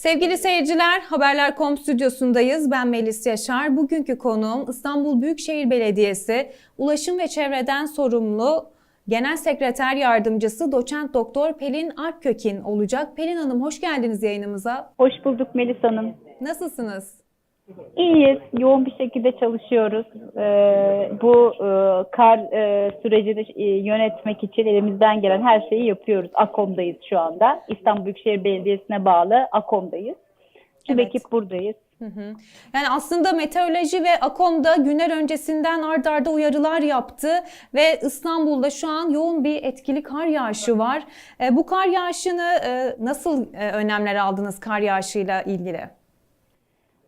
Sevgili seyirciler, Haberler.com stüdyosundayız. Ben Melis Yaşar. Bugünkü konuğum İstanbul Büyükşehir Belediyesi Ulaşım ve Çevreden sorumlu Genel Sekreter Yardımcısı Doçent Doktor Pelin Alpkökin olacak. Pelin Hanım hoş geldiniz yayınımıza. Hoş bulduk Melis Hanım. Nasılsınız? İyiyiz. Yoğun bir şekilde çalışıyoruz. Ee, bu e, kar e, sürecini e, yönetmek için elimizden gelen her şeyi yapıyoruz. AKOM'dayız şu anda. İstanbul Büyükşehir Belediyesi'ne bağlı AKOM'dayız. Tüm Evet. ekip buradayız. Hı hı. Yani aslında meteoroloji ve AKOM'da günler öncesinden ard arda uyarılar yaptı ve İstanbul'da şu an yoğun bir etkili kar yağışı var. E, bu kar yağışını e, nasıl e, önlemler aldınız kar yağışıyla ilgili?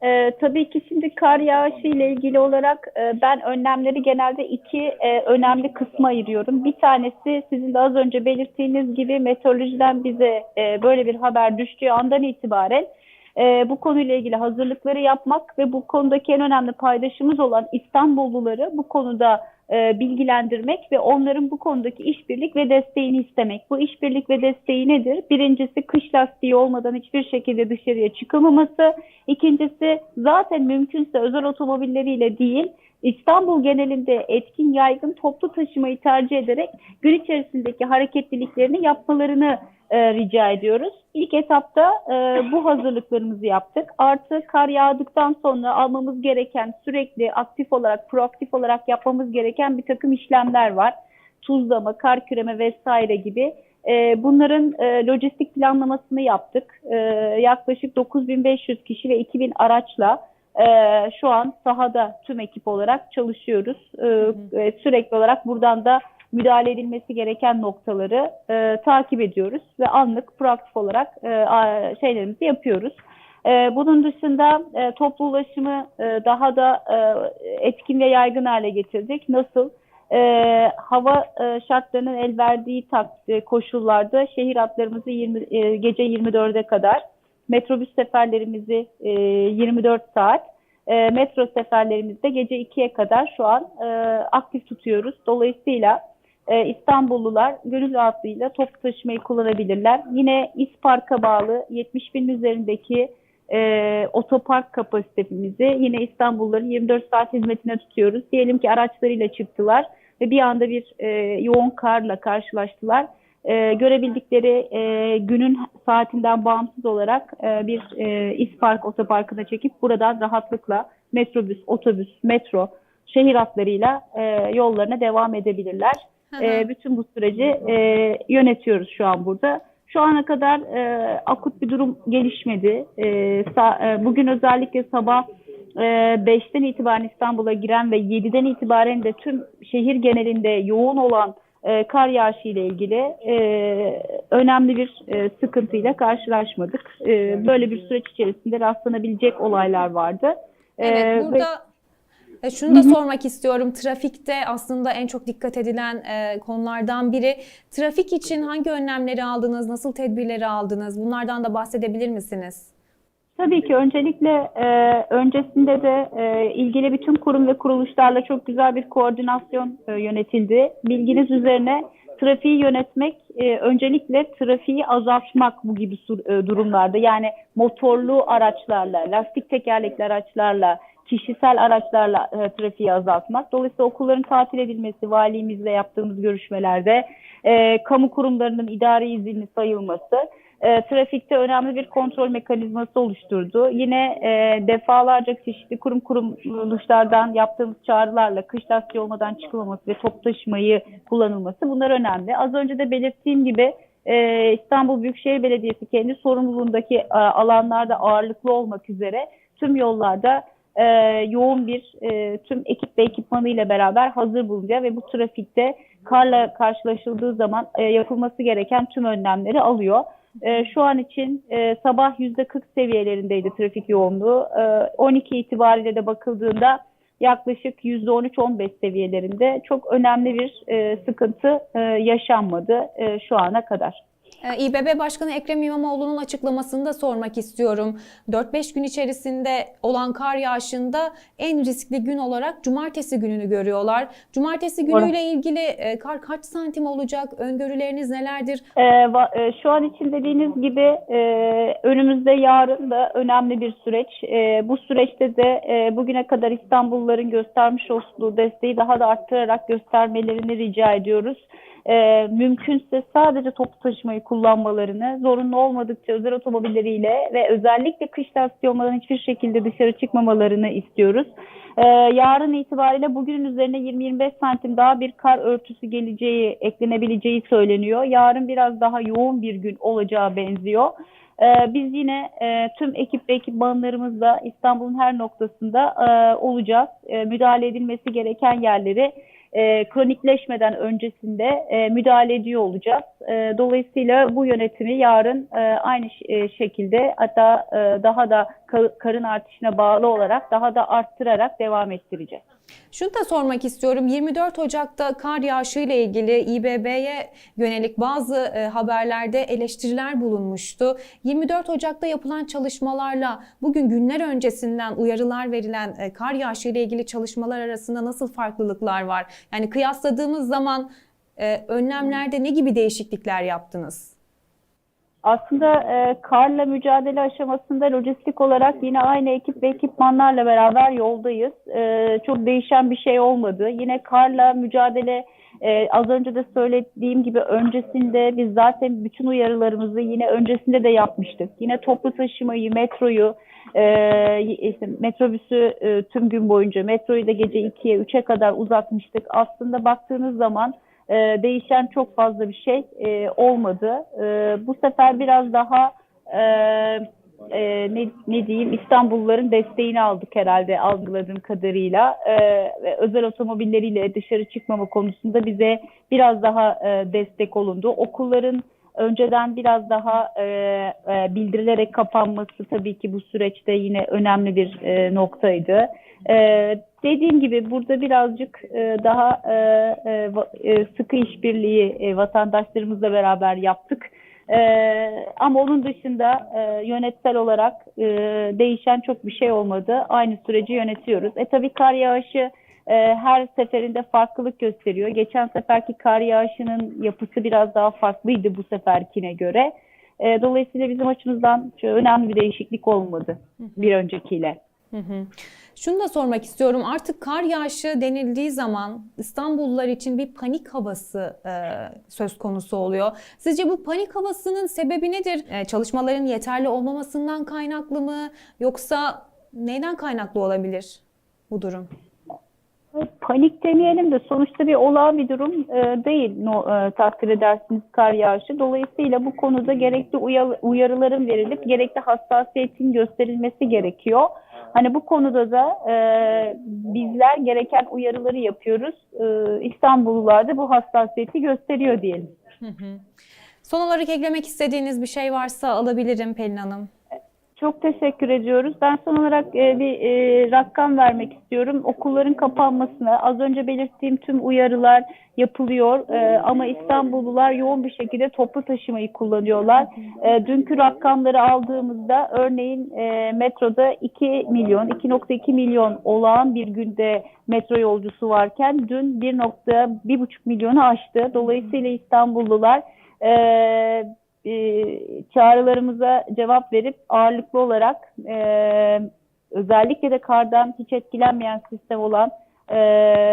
Ee, tabii ki şimdi kar yağışı ile ilgili olarak e, ben önlemleri genelde iki e, önemli kısma ayırıyorum. Bir tanesi sizin de az önce belirttiğiniz gibi meteorolojiden bize e, böyle bir haber düştüğü andan itibaren e, bu konuyla ilgili hazırlıkları yapmak ve bu konudaki en önemli paydaşımız olan İstanbulluları bu konuda e, bilgilendirmek ve onların bu konudaki işbirlik ve desteğini istemek. Bu işbirlik ve desteği nedir? Birincisi kış lastiği olmadan hiçbir şekilde dışarıya çıkılmaması. İkincisi zaten mümkünse özel otomobilleriyle değil İstanbul genelinde etkin yaygın toplu taşımayı tercih ederek gün içerisindeki hareketliliklerini yapmalarını e, rica ediyoruz. İlk etapta e, bu hazırlıklarımızı yaptık. Artı kar yağdıktan sonra almamız gereken sürekli aktif olarak, proaktif olarak yapmamız gereken bir takım işlemler var. Tuzlama, kar küreme vesaire gibi. E, bunların e, lojistik planlamasını yaptık. E, yaklaşık 9500 kişi ve 2000 araçla e, şu an sahada tüm ekip olarak çalışıyoruz. E, sürekli olarak buradan da müdahale edilmesi gereken noktaları e, takip ediyoruz ve anlık proaktif olarak e, şeylerimizi yapıyoruz. E, bunun dışında e, toplu ulaşımı e, daha da e, etkin ve yaygın hale getirdik. Nasıl? E, hava e, şartlarının el verdiği tak- e, koşullarda şehir hatlarımızı 20, e, gece 24'e kadar, metrobüs seferlerimizi e, 24 saat, e, metro seferlerimizde gece 2'ye kadar şu an e, aktif tutuyoruz. Dolayısıyla e, İstanbullular gönül rahatlığıyla toplu taşımayı kullanabilirler. Yine İspark'a bağlı 70 bin üzerindeki e, otopark kapasitemizi yine İstanbulluların 24 saat hizmetine tutuyoruz. Diyelim ki araçlarıyla çıktılar ve bir anda bir e, yoğun karla karşılaştılar. E, görebildikleri e, günün saatinden bağımsız olarak e, bir e, İspark otoparkına çekip buradan rahatlıkla metrobüs, otobüs, metro, şehir hatlarıyla e, yollarına devam edebilirler. E, bütün bu süreci e, yönetiyoruz şu an burada. Şu ana kadar e, akut bir durum gelişmedi. E, sa- e, bugün özellikle sabah e, 5'ten itibaren İstanbul'a giren ve 7'den itibaren de tüm şehir genelinde yoğun olan e, kar yağışı ile ilgili e, önemli bir e, sıkıntıyla karşılaşmadık. E, böyle bir süreç içerisinde rastlanabilecek olaylar vardı. Evet, ve- burada e, şunu da sormak istiyorum. Trafikte aslında en çok dikkat edilen e, konulardan biri. Trafik için hangi önlemleri aldınız, nasıl tedbirleri aldınız? Bunlardan da bahsedebilir misiniz? Tabii ki öncelikle e, öncesinde de e, ilgili bütün kurum ve kuruluşlarla çok güzel bir koordinasyon e, yönetildi. Bilginiz üzerine trafiği yönetmek e, öncelikle trafiği azaltmak bu gibi sur- e, durumlarda. Yani motorlu araçlarla, lastik tekerlekli araçlarla, kişisel araçlarla e, trafiği azaltmak. Dolayısıyla okulların tatil edilmesi, valimizle yaptığımız görüşmelerde, e, kamu kurumlarının idari izinli sayılması, e, trafikte önemli bir kontrol mekanizması oluşturdu. Yine e, defalarca çeşitli kurum kuruluşlardan yaptığımız çağrılarla kış lastiği olmadan çıkılmaması ve top taşımayı kullanılması bunlar önemli. Az önce de belirttiğim gibi e, İstanbul Büyükşehir Belediyesi kendi sorumluluğundaki e, alanlarda ağırlıklı olmak üzere tüm yollarda e, yoğun bir e, tüm ekip ve ekipmanıyla beraber hazır bulunuyor ve bu trafikte karla karşılaşıldığı zaman e, yapılması gereken tüm önlemleri alıyor. E, şu an için e, sabah %40 seviyelerindeydi trafik yoğunluğu. E, 12 itibariyle de bakıldığında yaklaşık %13-15 seviyelerinde çok önemli bir e, sıkıntı e, yaşanmadı e, şu ana kadar. Ee, İBB Başkanı Ekrem İmamoğlu'nun açıklamasını da sormak istiyorum. 4-5 gün içerisinde olan kar yağışında en riskli gün olarak cumartesi gününü görüyorlar. Cumartesi günüyle ilgili e, kar kaç santim olacak? Öngörüleriniz nelerdir? Ee, e, şu an için dediğiniz gibi e, önümüzde yarın da önemli bir süreç. Bu süreçte de bugüne kadar İstanbulluların göstermiş olduğu desteği daha da arttırarak göstermelerini rica ediyoruz. E, mümkünse sadece toplu taşımayı kullanmalarını, zorunlu olmadıkça özel otomobilleriyle ve özellikle kış lastiği hiçbir şekilde dışarı çıkmamalarını istiyoruz. Ee, yarın itibariyle bugünün üzerine 20-25 santim daha bir kar örtüsü geleceği, eklenebileceği söyleniyor. Yarın biraz daha yoğun bir gün olacağı benziyor. Ee, biz yine e, tüm ekip ve ekipmanlarımızla İstanbul'un her noktasında e, olacağız. E, müdahale edilmesi gereken yerleri e, kronikleşmeden öncesinde e, müdahale ediyor olacağız. E, dolayısıyla bu yönetimi yarın e, aynı e, şekilde hatta e, daha da ka- karın artışına bağlı olarak daha da arttırarak devam ettireceğiz. Şunu da sormak istiyorum. 24 Ocak'ta kar yağışı ile ilgili İBB'ye yönelik bazı e, haberlerde eleştiriler bulunmuştu. 24 Ocak'ta yapılan çalışmalarla bugün günler öncesinden uyarılar verilen e, kar yağışı ile ilgili çalışmalar arasında nasıl farklılıklar var? Yani kıyasladığımız zaman e, önlemlerde ne gibi değişiklikler yaptınız? Aslında e, karla mücadele aşamasında lojistik olarak yine aynı ekip ve ekipmanlarla beraber yoldayız. E, çok değişen bir şey olmadı. Yine karla mücadele e, az önce de söylediğim gibi öncesinde biz zaten bütün uyarılarımızı yine öncesinde de yapmıştık. Yine toplu taşımayı, metroyu, e, işte metrobüsü e, tüm gün boyunca, metroyu da gece 2'ye 3'e kadar uzatmıştık. Aslında baktığınız zaman e, değişen çok fazla bir şey e, olmadı. E, bu sefer biraz daha e, e, ne, ne diyeyim İstanbulluların desteğini aldık herhalde algıladığım kadarıyla. E, özel otomobilleriyle dışarı çıkmama konusunda bize biraz daha e, destek olundu. Okulların önceden biraz daha e, e, bildirilerek kapanması tabii ki bu süreçte yine önemli bir e, noktaydı. E, dediğim gibi burada birazcık e, daha e, e, sıkı işbirliği e, vatandaşlarımızla beraber yaptık. E, ama onun dışında e, yönetsel olarak e, değişen çok bir şey olmadı. Aynı süreci yönetiyoruz. E tabii kar yağışı e, her seferinde farklılık gösteriyor. Geçen seferki kar yağışının yapısı biraz daha farklıydı bu seferkine göre. E, dolayısıyla bizim açımızdan önemli bir değişiklik olmadı bir öncekiyle. Hı hı. Şunu da sormak istiyorum. Artık kar yağışı denildiği zaman İstanbullular için bir panik havası e, söz konusu oluyor. Sizce bu panik havasının sebebi nedir? E, çalışmaların yeterli olmamasından kaynaklı mı? Yoksa neyden kaynaklı olabilir bu durum? Panik demeyelim de sonuçta bir olağan bir durum e, değil no, e, takdir edersiniz kar yağışı. Dolayısıyla bu konuda gerekli uya- uyarıların verilip gerekli hassasiyetin gösterilmesi gerekiyor. Hani bu konuda da e, bizler gereken uyarıları yapıyoruz. E, İstanbullular da bu hassasiyeti gösteriyor diyelim. Hı hı. Son olarak eklemek istediğiniz bir şey varsa alabilirim Pelin Hanım. Çok teşekkür ediyoruz. Ben son olarak e, bir e, rakam vermek istiyorum. Okulların kapanmasına az önce belirttiğim tüm uyarılar yapılıyor E, ama İstanbullular yoğun bir şekilde toplu taşımayı kullanıyorlar. E, dünkü rakamları aldığımızda örneğin e, metroda 2 milyon, 2.2 milyon olağan bir günde metro yolcusu varken dün 1.1,5 milyonu aştı. Dolayısıyla İstanbullular e, e, çağrılarımıza cevap verip ağırlıklı olarak e, özellikle de kardan hiç etkilenmeyen sistem olan e,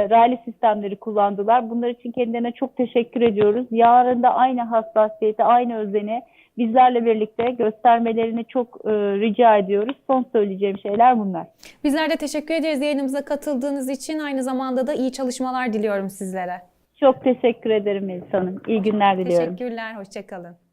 raylı sistemleri kullandılar. Bunlar için kendilerine çok teşekkür ediyoruz. Yarın da aynı hassasiyeti, aynı özeni bizlerle birlikte göstermelerini çok e, rica ediyoruz. Son söyleyeceğim şeyler bunlar. Bizler de teşekkür ederiz yayınımıza katıldığınız için. Aynı zamanda da iyi çalışmalar diliyorum sizlere. Çok teşekkür ederim Melis Hanım. İyi günler diliyorum. Teşekkürler, hoşçakalın.